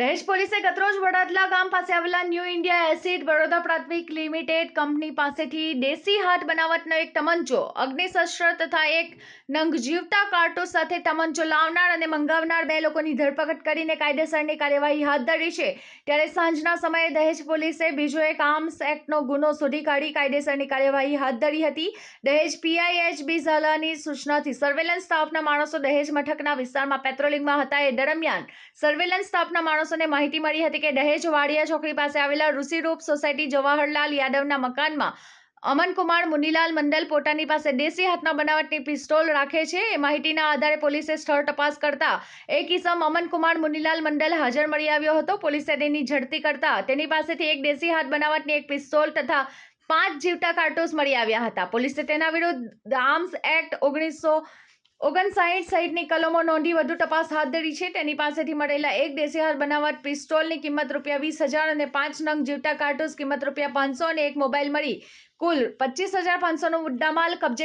દહેજ પોલીસે ગતરોજ વડાદલા ગામ પાસે આવેલા ન્યૂ ઇન્ડિયા એસિડ બરોડા પ્રાથમિક લિમિટેડ કંપની પાસેથી દેશી હાથ બનાવટનો એક તમંચો, અગ્નિશસ્ત્ર તથા એક નંગ જીવતા કારતૂસ સાથે તમંચો લાવનાર અને મંગાવનાર બે લોકોની ધરપકડ કરીને કાયદેસરની કાર્યવાહી હાથ ધરી છે. ત્યારે સાંજના સમયે દહેજ પોલીસે બીજો એક આર્મ્સ એક્ટનો ગુનો શોધી કાઢી કાયદેસરની કાર્યવાહી હાથ ધરી હતી. દહેજ પીઆઈએચબી ઝાલાની સૂચનાથી સર્વેલન્સ સ્ટાફના માણસો દહેજ મથકના વિસ્તારમાં પેટ્રોલિંગમાં હતા. એ દરમિયાન સર્વેલન્સ સ્ટાફના માણસોને માહિતી મળી હતી કે દહેજ વાડિયા ચોકડી પાસે આવેલા ઋષિરૂપ સોસાયટી જવાહરલાલ યાદવના મકાનમાં અમનકુમાર મુનીલાલ મંડલ પોતાની પાસે દેશી હાથના બનાવટની પિસ્તોલ રાખે છે. એ માહિતીના આધારે પોલીસે સ્થળ તપાસ કરતા એક ઇસમ અમનકુમાર મુનીલાલ મંડલ હાજર મળી આવ્યો હતો. પોલીસે તેની ઝડપી કરતા તેની પાસેથી એક દેશી હાથ બનાવટની એક પિસ્તોલ તથા પાંચ જીવતા કાર્ટૂસ મળી આવ્યા હતા. પોલીસે તેના વિરુદ્ધ આર્મ્સ એક્ટ ઓગણીસો ઓગણસાઠ સહિતની કલમો નોંધી વધુ તપાસ હાથ ધરી છે. તેની પાસેથી મળેલા એક દેશી હાર બનાવટ પિસ્તોલની કિંમત રૂપિયા વીસ હજાર અને પાંચ નંગ જીવતા કારતૂસ કિંમત રૂપિયા પાંચસો અને એક મોબાઈલ મળી. કુલ પચીસ હજાર પાંચસોનો મુદ્દામાલ કબજે